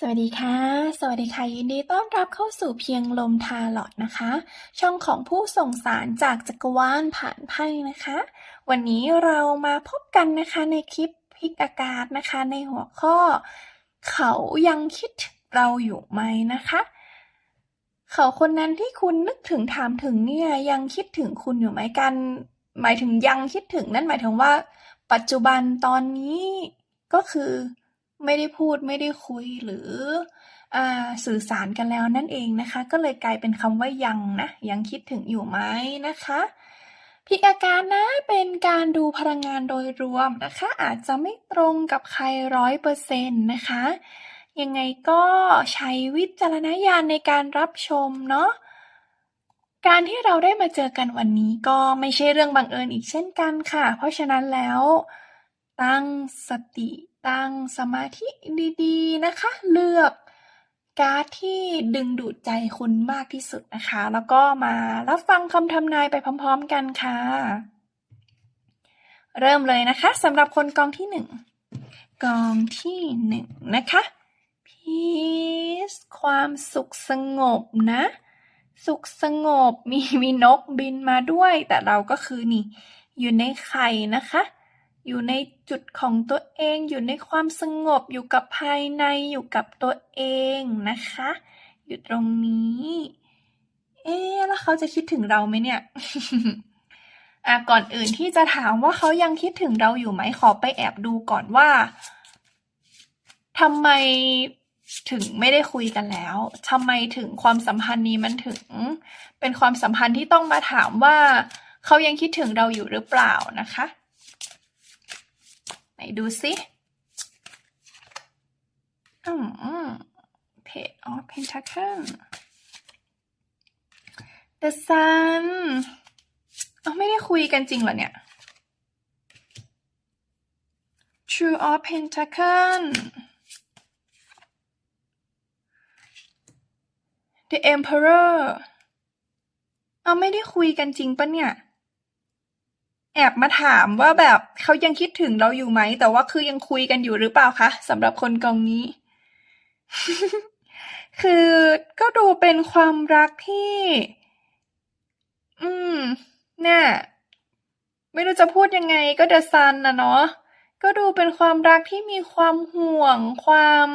สวัสดีค่ะ สวัสดีค่ะยินดีต้อนรับเข้าสู่เพียงลมทาลอดนะคะ ช่องของผู้ส่งสารจากจักรวาลผ่านไพ่นะคะ วันนี้เรามาพบกันนะคะในคลิปพิกอากาศนะคะ ในหัวข้อ เขายังคิดเราอยู่ไหมนะคะ เขาคนนั้นที่คุณนึกถึงถามถึงเนี่ยยังคิดถึงคุณอยู่ไหมกัน หมายถึงยังคิดถึงนั่นหมายถึงว่า ปัจจุบันตอนนี้ก็คือ ไม่ได้พูดไม่ได้คุยหรืออสื่อสารกันแล้วนั่นเองนะคะ ก็เลยกลายเป็นคำว่ายังนะยังคิดถึงอยู่ไหมนะคะพิกอาการนะเป็นการดูพลังงานโดยรวมนะคะ อาจจะไม่ตรงกับใครร้อยเปอร์เซ็นต์นะคะ ยังไงก็ใช้วิจารณญาณในการรับชมเนาะการที่เราได้มาเจอกันวันนี้ก็ไม่ใช่เรื่องบังเอิญอีกเช่นกันค่ะ เพราะฉะนั้นแล้วตั้งสติ ตั้งสมาธิดีๆนะคะ เลือกการ์ดที่ดึงดูดใจคุณมากที่สุดนะคะ แล้วก็มารับฟังคำทำนายไปพร้อมๆกันค่ะ เริ่มเลยนะคะสำหรับคนกองที่หนึ่งกองที่หนึ่งนะคะ peace ความสุขสงบนะ สุขสงบมีมีนกบินมาด้วย แต่เราก็คือนี่ อยู่ในไข่นะคะ อยู่ในจุดของตัวเอง อยู่ในความสงบ อยู่กับภายใน อยู่กับตัวเองนะคะ อยู่ตรงนี้ เอ๊แล้วเขาจะคิดถึงเราไหมเนี่ยอะก่อนอื่นที่จะถามว่าเขายังคิดถึงเราอยู่ไหมขอไปแอบดูก่อนว่าทำไมถึงไม่ได้คุยกันแล้วทำไมถึงความสัมพันธ์นี้มันถึง เป็นความสัมพันธ์ที่ต้องมาถามว่า เขายังคิดถึงเราอยู่หรือเปล่านะคะ ดูสิอืมเพจออฟเพนทัคเคิล The Sun เอาไม่ได้คุยกันจริงเหรอเนี่ย True of Pentacle The Emperor เอาไม่ได้คุยกันจริงปะเนี่ย แอบมาถามว่าแบบเขายังคิดถึงเราอยู่ไหม แต่ว่าคือยังคุยกันอยู่หรือเปล่าคะสำหรับคนกองนี้ คือก็ดูเป็นความรักที่ อืมเนี่ยไม่รู้จะพูดยังไงก็เดอะซันนะเนาะก็ดูเป็นความรักที่มีความห่วง ความ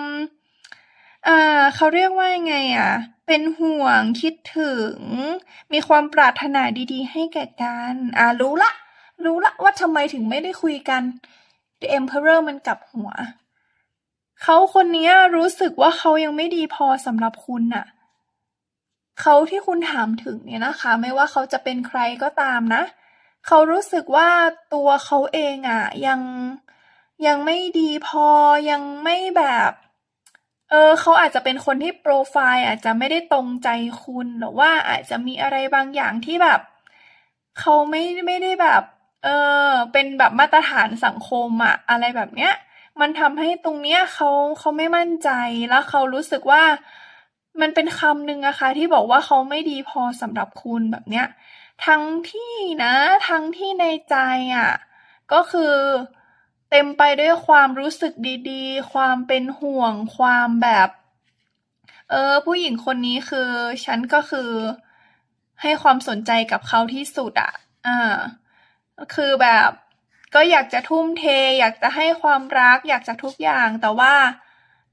อ่าเขาเรียกว่ายังไงอะ เป็นห่วงคิดถึง มีความปรารถนาดี ๆ ให้แก่กัน อ่ารู้ละ รู้ละว่าทำไมถึงไม่ได้คุยกัน The Emperor มันกลับหัว เขาคนนี้รู้สึกว่าเขายังไม่ดีพอสำหรับคุณน่ะ เขาที่คุณถามถึงเนี่ยนะคะ ไม่ว่าเขาจะเป็นใครก็ตามนะ เขารู้สึกว่าตัวเขาเองอะ ยังยังไม่ดีพอยังไม่แบบเออเขาอาจจะเป็นคนที่โปรไฟล์อาจจะไม่ได้ตรงใจคุณหรือว่าอาจจะมีอะไรบางอย่างที่แบบ เขาไม่ไม่ได้แบบ เออ เป็นแบบมาตรฐานสังคมอะ อะไรแบบเนี้ย มันทำให้ตรงเนี้ยเขา เขาไม่มั่นใจ แล้วเขารู้สึกว่า มันเป็นคำหนึ่งอะค่ะที่บอกว่าเขาไม่ดีพอสำหรับคุณแบบเนี้ย ทั้งที่นะ ทั้งที่ในใจอะก็คือเต็มไปด้วยความรู้สึกดีๆ ความเป็นห่วง ความแบบ เออ ผู้หญิงคนนี้คือ ฉันก็คือให้ความสนใจกับเขาที่สุดอะอ่า คือแบบก็อยากจะทุ่มเท อยากจะให้ความรัก อยากจะทุกอย่าง แต่ว่า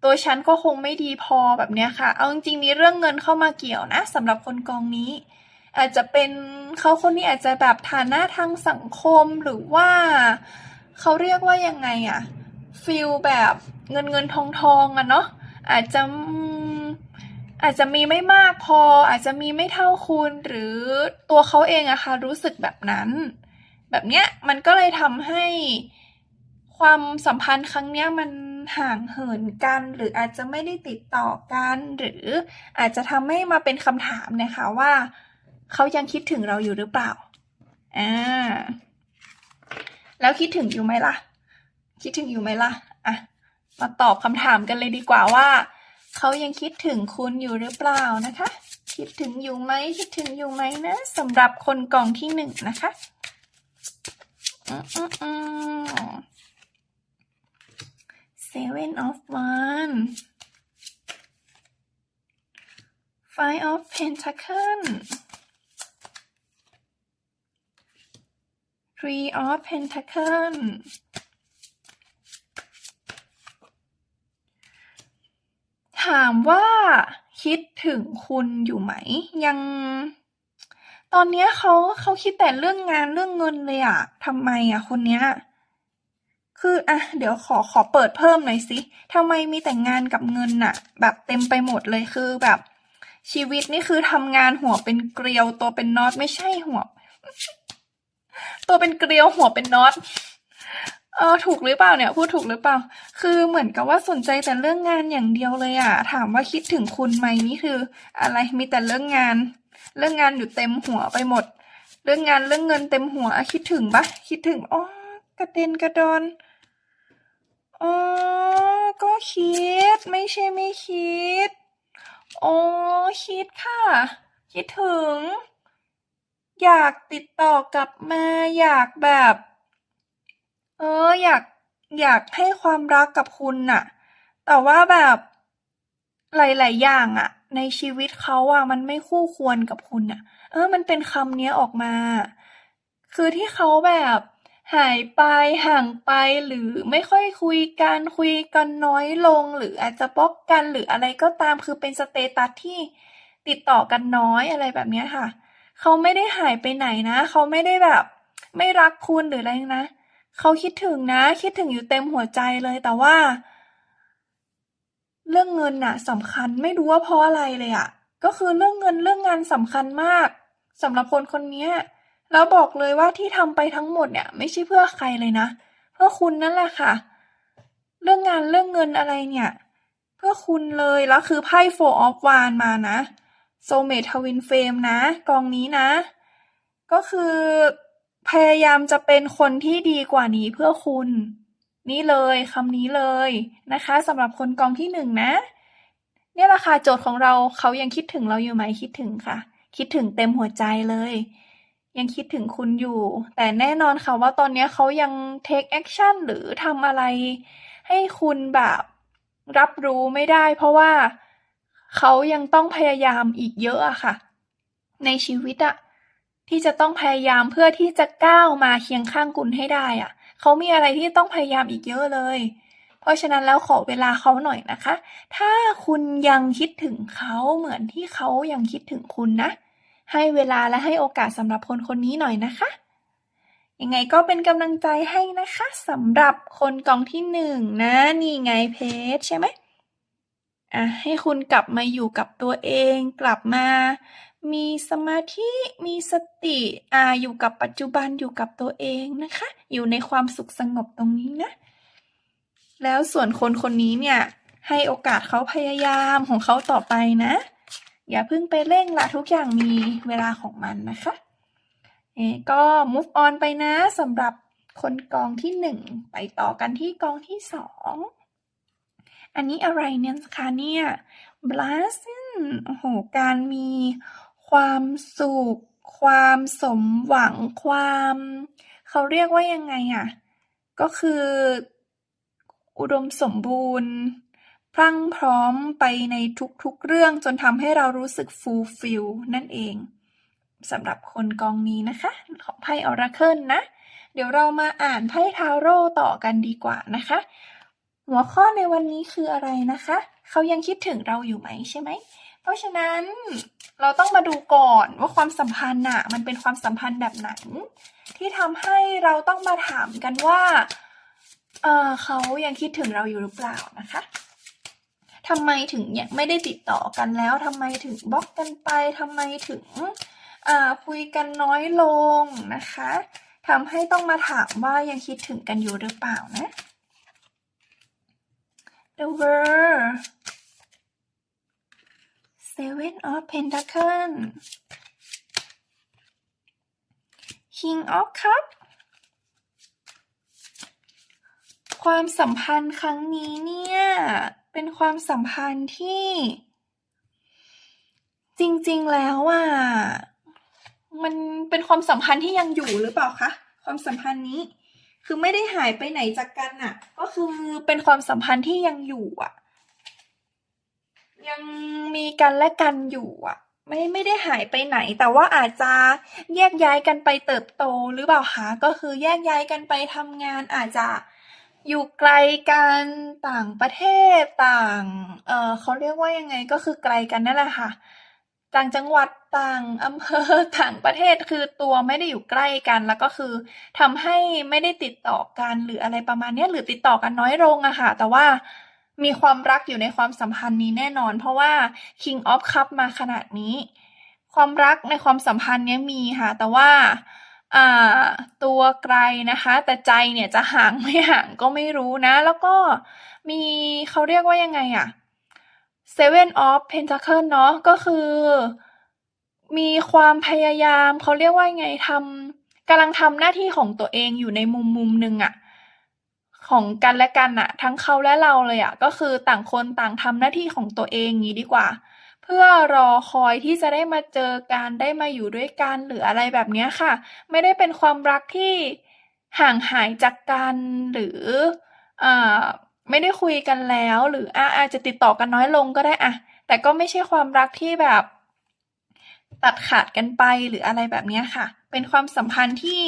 ตัวฉันก็คงไม่ดีพอแบบเนี้ยค่ะ เอาจริงๆมีเรื่องเงินเข้ามาเกี่ยวนะสำหรับคนกองนี้ อาจจะเป็นเขาคนนี้อาจจะแบบฐานะทางสังคมหรือว่าเขาเรียกว่ายังไงอะฟิลแบบเงินเงินทองทองอะเนาะอาจจะอืมอาจจะมีไม่มากพอ อาจจะมีไม่เท่าคุณหรือตัวเขาเองอะค่ะรู้สึกแบบนั้น แบบเนี้ยมันก็เลยทำให้ความสัมพันธ์ครั้งเนี้ยมันห่างเหินกัน หรืออาจจะไม่ได้ติดต่อกัน หรืออาจจะทำให้มาเป็นคำถามนะคะว่า เขายังคิดถึงเราอยู่หรือเปล่าอ่าแล้วคิดถึงอยู่ไหมล่ะ คิดถึงอยู่ไหมล่ะอะมาตอบคำถามกันเลยดีกว่าว่า เขายังคิดถึงคุณอยู่หรือเปล่านะคะ คิดถึงอยู่ไหมคิดถึงอยู่ไหมนะสำหรับคนกล่องที่หนึ่งนะคะ อืมอืมอืม Seven of Wands Five of Pentacle Three of Pentacle ถามว่าคิดถึงคุณอยู่ไหม ยัง ตอนเนี้ยเขาเขาคิดแต่เรื่องงานเรื่องเงินเลยอะทำไมอะคนเนี้ย คืออะเดี๋ยวขอขอเปิดเพิ่มหน่อยสิทำไมมีแต่งานกับเงินอะแบบเต็มไปหมดเลยคือแบบ ชีวิตนี่คือทำงานหัวเป็นเกลียว ตัวเป็นน็อตไม่ใช่หัว ตัวเป็นเกลียวหัวเป็นน็อตเออถูกหรือเปล่าเนี่ยพูดถูกหรือเปล่า คือเหมือนกับว่าสนใจแต่เรื่องงานอย่างเดียวเลยอะถามว่าคิดถึงคุณไหมนี่คือ อะไรมีแต่เรื่องงาน เรื่องงานอยู่เต็มหัวไปหมด เรื่องงานเรื่องเงินเต็มหัวคิดถึงปะคิดถึงอ๋อกระเด็นกระดอนอ๋อก็คิดไม่ใช่ไม่คิดอ๋อคิดค่ะ คิดถึง อยากติดต่อกลับมาอยากแบบ เอออยากอยากให้ความรักกับคุณน่ะ แต่ว่าแบบ หลาย ๆ อย่างอะในชีวิตเขาอะมันไม่คู่ควรกับคุณอะเออ มันเป็นคำเนี้ยออกมา คือที่เขาแบบหายไปห่างไปหรือไม่ค่อยคุยกันคุยกันน้อยลง หรืออาจจะบล็อกกันหรืออะไรก็ตามคือเป็นสเตตัสที่ติดต่อกันน้อยอะไรแบบเนี้ยค่ะ เขาไม่ได้หายไปไหนนะ เขาไม่ได้แบบ ไม่รักคุณหรืออะไรนะ เขาคิดถึงนะ คิดถึงอยู่เต็มหัวใจเลยแต่ว่า เรื่องเงินน่ะสำคัญไม่รู้ว่าเพราะอะไรเลยอะ ก็คือเรื่องเงินเรื่องงานสำคัญมากสำหรับคนคนนี้แล้วบอกเลยว่าที่ทำไปทั้งหมดเนี่ย ไม่ใช่เพื่อใครเลยนะ เพื่อคุณนั่นแหละค่ะ เรื่องงานเรื่องเงินอะไรเนี่ย เพื่อคุณเลยแล้วคือไพ่ Four of wand มานะ Soulmate Twin Flame นะกองนี้นะ ก็คือพยายามจะเป็นคนที่ดีกว่านี้เพื่อคุณ นี่เลยคำนี้เลยนะคะสำหรับคนกองที่หนึ่งนะ เนี่ยแหละค่ะโจทย์ของเราเขายังคิดถึงเราอยู่ไหมคิดถึงค่ะ คิดถึงเต็มหัวใจเลย ยังคิดถึงคุณอยู่ แต่แน่นอนค่ะว่าตอนนี้เขายัง take action หรือทำอะไร ให้คุณแบบรับรู้ไม่ได้ เพราะว่าเขายังต้องพยายามอีกเยอะอะค่ะ ในชีวิตอะที่จะต้องพยายามเพื่อที่จะก้าวมาเคียงข้างคุณให้ได้อะ เขามีอะไรที่ต้องพยายามอีกเยอะเลย เพราะฉะนั้นแล้วขอเวลาเขาหน่อยนะคะ ถ้าคุณยังคิดถึงเขาเหมือนที่เขายังคิดถึงคุณนะ ให้เวลาและให้โอกาสสำหรับคนคนนี้หน่อยนะคะ ยังไงก็เป็นกำลังใจให้นะคะสำหรับคนกองที่หนึ่งนะ นี่ไงเพจใช่ไหมอะให้คุณกลับมาอยู่กับตัวเอง กลับมา มีสมาธิ มีสติ อ่า อยู่กับปัจจุบัน อยู่กับตัวเองนะคะ อยู่ในความสุขสงบตรงนี้นะ แล้วส่วนคนคนนี้เนี่ย ให้โอกาสเขาพยายามของเขาต่อไปนะ อย่าเพิ่งไปเร่งละทุกอย่างมีเวลาของมันนะคะ เอะก็ move on ไปนะสำหรับคนกองที่หนึ่งไปต่อกันที่กองที่สองอันนี้อะไรเนี่ยคะเนี่ย blessing โอ้โห การมี ความสุข ความสมหวัง ความ เขาเรียกว่ายังไงอะ ก็คือ อุดมสมบูรณ์ พรั่งพร้อมไปในทุกๆเรื่องจนทำให้เรารู้สึก fulfill นั่นเองสำหรับคนกองนี้นะคะ ของไพ่ออราเคิลนะ เดี๋ยวเรามาอ่านไพ่ทาโร่ต่อกันดีกว่านะคะ หัวข้อในวันนี้คืออะไรนะคะ เขายังคิดถึงเราอยู่ไหมใช่ไหม เพราะฉะนั้นเราต้องมาดูก่อนว่าความสัมพันธ์น่ะมันเป็นความสัมพันธ์แบบไหน ที่ทำให้เราต้องมาถามกันว่าเออเขายังคิดถึงเราอยู่หรือเปล่านะคะทำไมถึงยังไม่ได้ติดต่อกันแล้วทำไมถึงบล็อกกันไปทำไมถึงอ่าคุยกันน้อยลงนะคะทำให้ต้องมาถามว่ายังคิดถึงกันอยู่หรือเปล่านะ The World Seven of Pentacles King of Cups ความสัมพันธ์ครั้งนี้เนี่ย เป็นความสัมพันธ์ที่ จริงๆแล้วอะมันเป็นความสัมพันธ์ที่ยังอยู่หรือเปล่าคะความสัมพันธ์นี้ คือไม่ได้หายไปไหนจากกันอะ ก็คือเป็นความสัมพันธ์ที่ยังอยู่อะ ยังมีกันและกันอยู่อะ ไม่ไม่ได้หายไปไหน แต่ว่าอาจจะแยกย้ายกันไปเติบโตหรือเปล่าคะก็คือแยกย้ายกันไปทำงานอาจจะอยู่ไกลกันต่างประเทศต่างเออเขาเรียกว่ายังไงก็คือไกลกันนั่นแหละค่ะ ต่างจังหวัดต่างอำเภอต่างประเทศคือตัวไม่ได้อยู่ใกล้กัน แล้วก็คือทำให้ไม่ได้ติดต่อกันหรืออะไรประมาณนี้หรือติดต่อกันน้อยลงอะค่ะ แต่ว่า มีความรักอยู่ในความสัมพันธ์นี้แน่นอน เพราะว่า King of Cup มาขนาดนี้ ความรักในความสัมพันธ์เนี้ยมีค่ะ แต่ว่าตัวไกลนะคะ แต่ใจเนี่ยจะห่างไม่ห่างก็ไม่รู้นะ แล้วก็มีเขาเรียกว่ายังไงอะ Seven of Pentacle เนาะก็คือ มีความพยายามเขาเรียกว่ายังไงทำกำลังทำหน้าที่ของตัวเองอยู่ในมุมมุมหนึ่งอะ ของกันและกันอะทั้งเขาและเราเลยอะก็คือต่างคนต่างทำหน้าที่ของตัวเองงี้ดีกว่า เพื่อรอคอยที่จะได้มาเจอกันได้มาอยู่ด้วยกันหรืออะไรแบบนี้ค่ะ ไม่ได้เป็นความรักที่ห่างหายจากกันหรืออ่าไม่ได้คุยกันแล้ว หรืออาอาจจะติดต่อกันน้อยลงก็ได้อะแต่ก็ไม่ใช่ความรักที่แบบ ตัดขาดกันไปหรืออะไรแบบนี้ค่ะ เป็นความสัมพันธ์ที่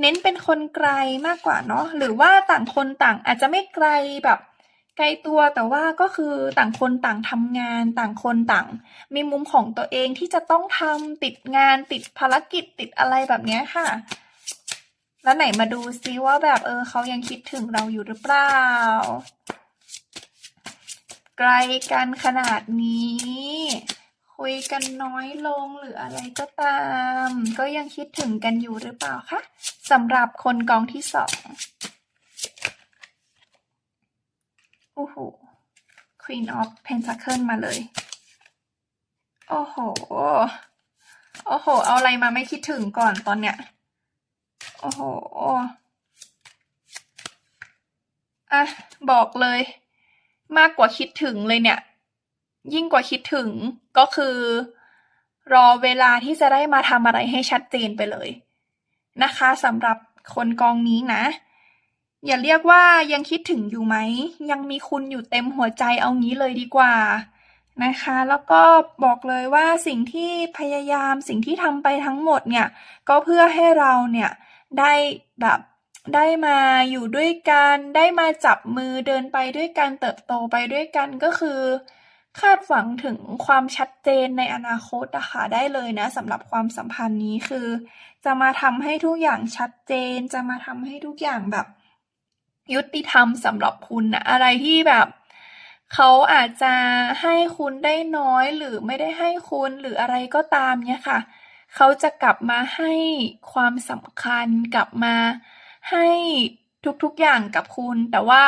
เน้นเป็นคนไกลมากกว่าเนาะหรือว่าต่างคนต่างอาจจะไม่ไกลแบบไกลตัวแต่ว่าก็คือต่างคนต่างทำงาน ต่างคนต่าง มีมุมของตัวเองที่จะต้องทำติดงานติดภารกิจติดอะไรแบบนี้ค่ะ แล้วไหนมาดูซิว่าแบบเออเขายังคิดถึงเราอยู่หรือเปล่า ไกลกันขนาดนี้ คุยกันน้อยลงหรืออะไรก็ตาม ก็ยังคิดถึงกันอยู่หรือเปล่าคะสำหรับคนกองที่สองโอ้โห Queen of Pentacle มาเลย โอ้โห โอ้โห เอาอะไรมาไม่คิดถึงก่อนตอนเนี้ย โอ้โหอะบอกเลย มากกว่าคิดถึงเลยเนี่ย ยิ่งกว่าคิดถึงก็คือ รอเวลาที่จะได้มาทำอะไรให้ชัดเจนไปเลย นะคะสำหรับคนกองนี้นะ อย่าเรียกว่ายังคิดถึงอยู่ไหม ยังมีคุณอยู่เต็มหัวใจเอางี้เลยดีกว่านะคะ แล้วก็บอกเลยว่าสิ่งที่พยายามสิ่งที่ทำไปทั้งหมดเนี่ย ก็เพื่อให้เราเนี่ยได้แบบได้มาอยู่ด้วยกัน ได้มาจับมือเดินไปด้วยกันเติบโตไปด้วยกันก็คือ คาดหวังถึงความชัดเจนในอนาคตอะค่ะ ได้เลยนะสำหรับความสัมพันธ์นี้คือ จะมาทำให้ทุกอย่างชัดเจน จะมาทำให้ทุกอย่างแบบ ยุติธรรมสำหรับคุณนะอะไรที่แบบเขาอาจจะให้คุณได้น้อยหรือไม่ได้ให้คุณหรืออะไรก็ตามเนี่ยค่ะ เขาจะกลับมาให้ความสำคัญกลับมาให้ทุกๆอย่างกับคุณ แต่ว่า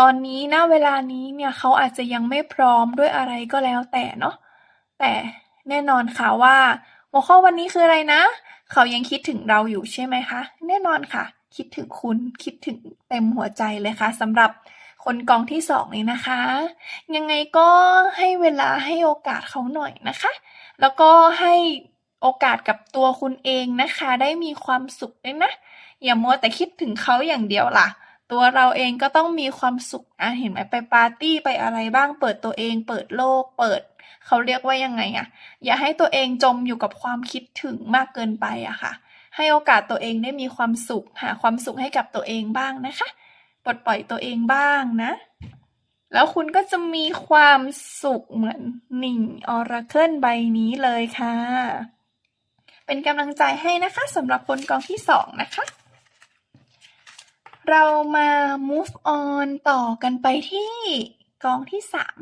ตอนนี้ ณ เวลานี้เนี่ยเขาอาจจะยังไม่พร้อมด้วยอะไรก็แล้วแต่เนาะ แต่แน่นอนค่ะว่า หัวข้อวันนี้คืออะไรนะ เขายังคิดถึงเราอยู่ใช่ไหมคะ แน่นอนค่ะ คิดถึงคุณ คิดถึงเต็มหัวใจเลยค่ะสำหรับคนกองที่สองนี้นะคะ ยังไงก็ให้เวลาให้โอกาสเขาหน่อยนะคะ แล้วก็ให้โอกาสกับตัวคุณเองนะคะ ได้มีความสุขด้วยนะ อย่ามัวแต่คิดถึงเขาอย่างเดียวล่ะ ตัวเราเองก็ต้องมีความสุขอะเห็นไหมไปปาร์ตี้ไปอะไรบ้างเปิดตัวเอง เปิดโลก เปิดเขาเรียกว่ายังไงอะอย่าให้ตัวเองจมอยู่กับความคิดถึงมากเกินไปอะค่ะ ให้โอกาสตัวเองได้มีความสุขหาความสุขให้กับตัวเองบ้างนะคะ ปลดปล่อยตัวเองบ้างนะ แล้วคุณก็จะมีความสุขเหมือนหนิงออราเคิลใบนี้เลยค่ะ เป็นกำลังใจให้นะคะสำหรับคนกองที่สองนะคะ เรามา move on ต่อกันไปที่กองที่สาม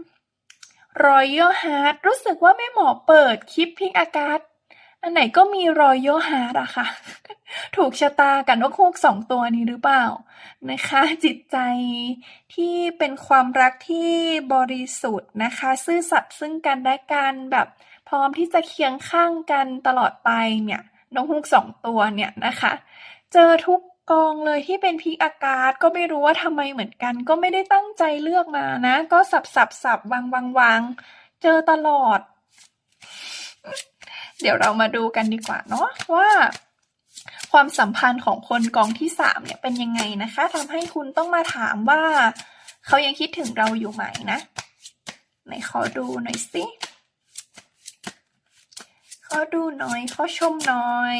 Royal Heart รู้สึกว่าแม่หมอเปิดคลิปพิกอากาศ อันไหนก็มี Royal Heart อะค่ะ ถูกชะตากันนกฮูกสองตัวนี้หรือเปล่า นะคะ จิตใจที่เป็นความรักที่บริสุทธิ์นะคะ ซื่อสัตย์ซึ่งกันและกันแบบพร้อมที่จะเคียงข้างกันตลอดไปเนี่ยนกฮูกสองตัวเนี่ยนะคะ เจอทุก กองเลยที่เป็นพิกอากาศก็ไม่รู้ว่าทำไมเหมือนกัน ก็ไม่ได้ตั้งใจเลือกมานะ ก็สับสับสับวางวางวางเจอตลอด เดี๋ยวเรามาดูกันดีกว่าเนาะว่า ความสัมพันธ์ของคนกองที่สามเนี่ยเป็นยังไงนะคะทำให้คุณต้องมาถามว่า เขายังคิดถึงเราอยู่ไหมนะไหนขอดูหน่อยสิขอดูหน่อยขอชมหน่อย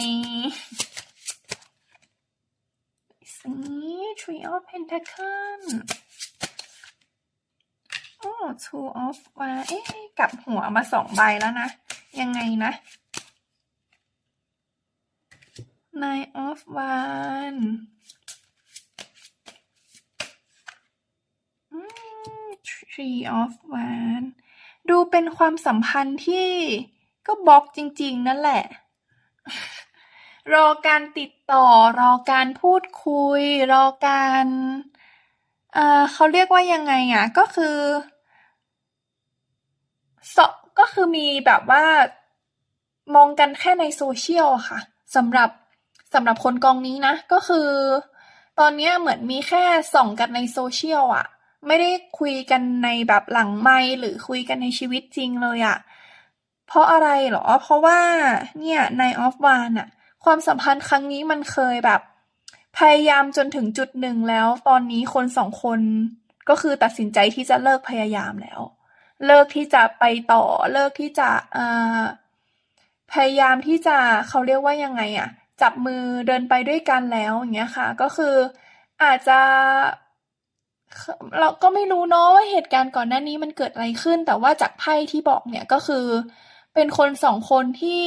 สิ Three of Pentacle โอ้ Two of มาเอ๊ะกลับหัวมาสองใบแล้วนะ ยังไงนะ Nine of One อืม Three of One ดูเป็นความสัมพันธ์ที่ก็บล็อกจริง ๆ นั่นแหละ รอการติดต่อ รอการพูดคุย รอการเอ่อเขาเรียกว่ายังไงอะก็คือสก็คือมีแบบว่ามองกันแค่ในโซเชียลอะค่ะสำหรับสำหรับคนกองนี้นะ ก็คือ ตอนเนี้ยเหมือนมีแค่ส่องกันในโซเชียลอะไม่ได้คุยกันในแบบหลังไมหรือคุยกันในชีวิตจริงเลยอะเพราะอะไรเหรอ เพราะว่าเนี่ยในออฟวานอะ ความสัมพันธ์ครั้งนี้มันเคยแบบ พยายามจนถึงจุดหนึ่งแล้ว ตอนนี้คนสองคนก็คือตัดสินใจที่จะเลิกพยายามแล้ว เลิกที่จะไปต่อ เลิกที่จะพยายามที่จะเขาเรียกว่ายังไงอะจับมือเดินไปด้วยกันแล้วอย่างเงี้ยค่ะ ก็คืออาจจะเราก็ไม่รู้เนาะว่าเหตุการณ์ก่อนหน้านี้มันเกิดอะไรขึ้น แต่ว่าจากไพ่ที่บอกเนี่ยก็คือ เป็นคนสองคนที่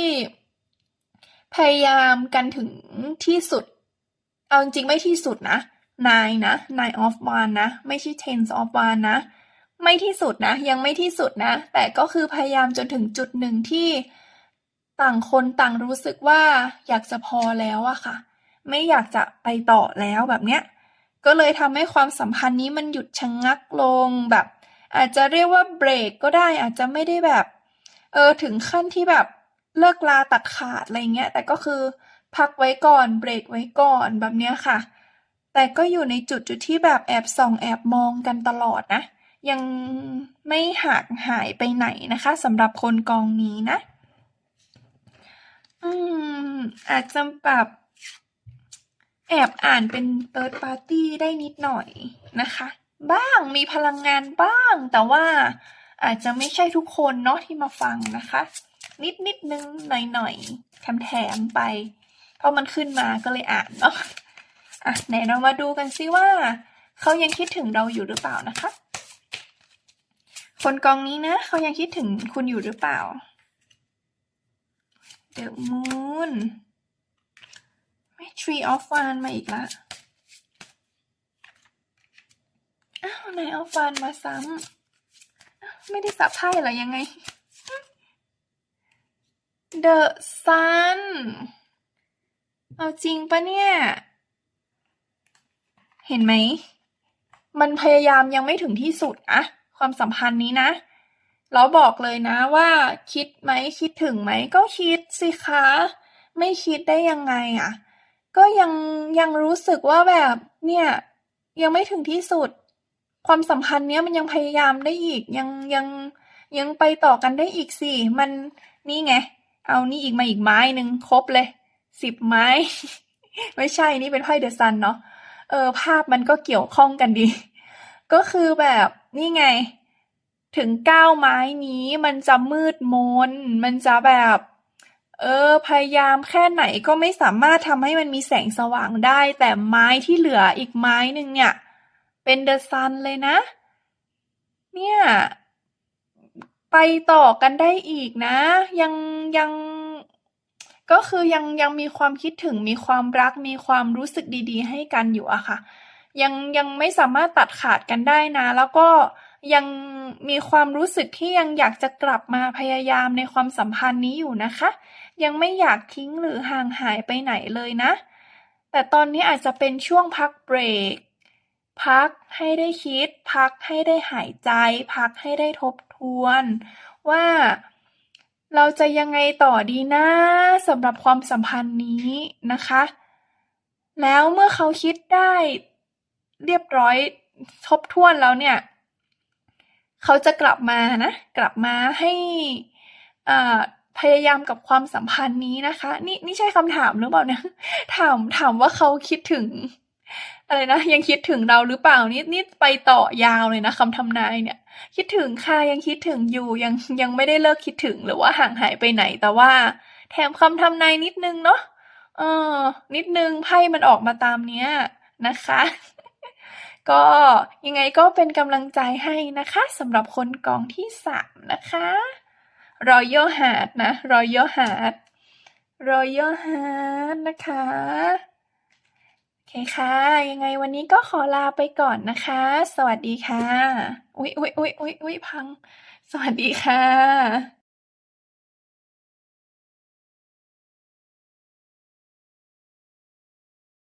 พยายามกันถึงที่สุด เอาจริงๆไม่ที่สุดนะ nine นะ nine of one นะ ไม่ใช่ ten of one นะ ไม่ที่สุดนะ ยังไม่ที่สุดนะ แต่ก็คือพยายามจนถึงจุดหนึ่งที่ต่างคนต่างรู้สึกว่าอยากจะพอแล้วอะค่ะ ไม่อยากจะไปต่อแล้วแบบเนี้ย ก็เลยทำให้ความสัมพันธ์นี้มันหยุดชะงงักลงแบบ อาจจะเรียกว่าเบรกก็ได้อาจจะไม่ได้แบบ เออถึงขั้นที่แบบ เลิกลาตัดขาดอะไรเงี้ย แต่ก็คือ พักไว้ก่อน เบรกไว้ก่อน แบบเนี้ยค่ะ แต่ก็อยู่ในจุดจุดที่แบบแอบส่อง แอบมองกันตลอดนะ ยังไม่ห่างหายไปไหนนะคะสำหรับคนกองนี้นะ อืม อาจจะแบบแอบอ่านเป็นเ third party ได้นิดหน่อยนะคะ บ้างมีพลังงานบ้าง แต่ว่าอาจจะไม่ใช่ทุกคนเนาะที่มาฟังนะคะ นิดนิดนึงหน่อยหน่อยแถมแถมไป เพราะมันขึ้นมาก็เลยอ่านเนาะอะไหนเรามาดูกันซิว่า เขายังคิดถึงเราอยู่หรือเปล่านะคะ คนกองนี้นะเขายังคิดถึงคุณอยู่หรือเปล่า The Moon ไม่ Tree of One มาอีกละอ้าวไหน of One มาซ้ำไม่ได้สับไพ่หรอยังไง The Sun เอาจริงปะเนี่ย เห็นไหม มันพยายามยังไม่ถึงที่สุดนะความสัมพันธ์นี้นะแล้วบอกเลยนะว่า คิดไหมคิดถึงไหมก็คิดสิคะ ไม่คิดได้ยังไงอะก็ยังยังรู้สึกว่าแบบเนี่ยยังไม่ถึงที่สุด ความสัมพันธ์เนี้ยมันยังพยายามได้อีกยังยังยังไปต่อกันได้อีกสิ มันนี่ไง เอานี่อีกมาอีกไม้หนึ่งครบเลยสิบไม้ ไม่ใช่นี่เป็นไพ่เดอะซันเนาะเออ ภาพมันก็เกี่ยวข้องกันดี ก็คือแบบนี่ไง ถึงเก้าไม้นี้มันจะมืดมน มันจะแบบ เออ พยายามแค่ไหนก็ไม่สามารถทำให้มันมีแสงสว่างได้ แต่ไม้ที่เหลืออีกไม้หนึ่งเนี่ย เป็นเดอะซันเลยนะ เนี่ย ไปต่อกันได้อีกนะ ยัง ยัง ก็คือยัง ยังมีความคิดถึง มีความรัก มีความรู้สึกดี ๆ ให้กันอยู่อะค่ะ ยัง ยังไม่สามารถตัดขาดกันได้นะ แล้วก็ยังมีความรู้สึกที่ยังอยากจะกลับมาพยายามในความสัมพันธ์นี้อยู่นะคะ ยังไม่อยากทิ้งหรือห่างหายไปไหนเลยนะ แต่ตอนนี้อาจจะเป็นช่วงพักเบรก พักให้ได้คิด พักให้ได้หายใจ พักให้ได้ทบทวน ว่าเราจะยังไงต่อดีนะสำหรับความสัมพันธ์นี้นะคะ แล้วเมื่อเขาคิดได้เรียบร้อยทบทวนแล้วเนี่ย เขาจะกลับมานะ กลับมาให้อ่าพยายามกับความสัมพันธ์นี้นะคะ นี่นี่ใช่คำถามหรือเปล่าเนี่ยถามถามว่าเขาคิดถึง อะไรนะ ยังคิดถึงเราหรือเปล่านี่นี่ไปต่อยาวเลยนะคำทำนายเนี่ย คิดถึงค่ะยังคิดถึงอยู่ยังยังไม่ได้เลิกคิดถึงหรือว่าห่างหายไปไหน แต่ว่า แถมคำทำนายนิดนึงเนาะเออ นิดนึงไพ่มันออกมาตามเนี้ยนะคะ ก็ยังไงก็เป็นกำลังใจให้นะคะสำหรับคนกองที่สามนะคะ Royal Heart นะ Royal Heart Royal Heart นะคะ เคค่ะ ยังไงวันนี้ก็ขอลาไปก่อนนะคะ สวัสดีค่ะ อุ๊ยอุ๊ยอุ๊ยอุ๊ยอุ๊ยพัง สวัสดีค่ะ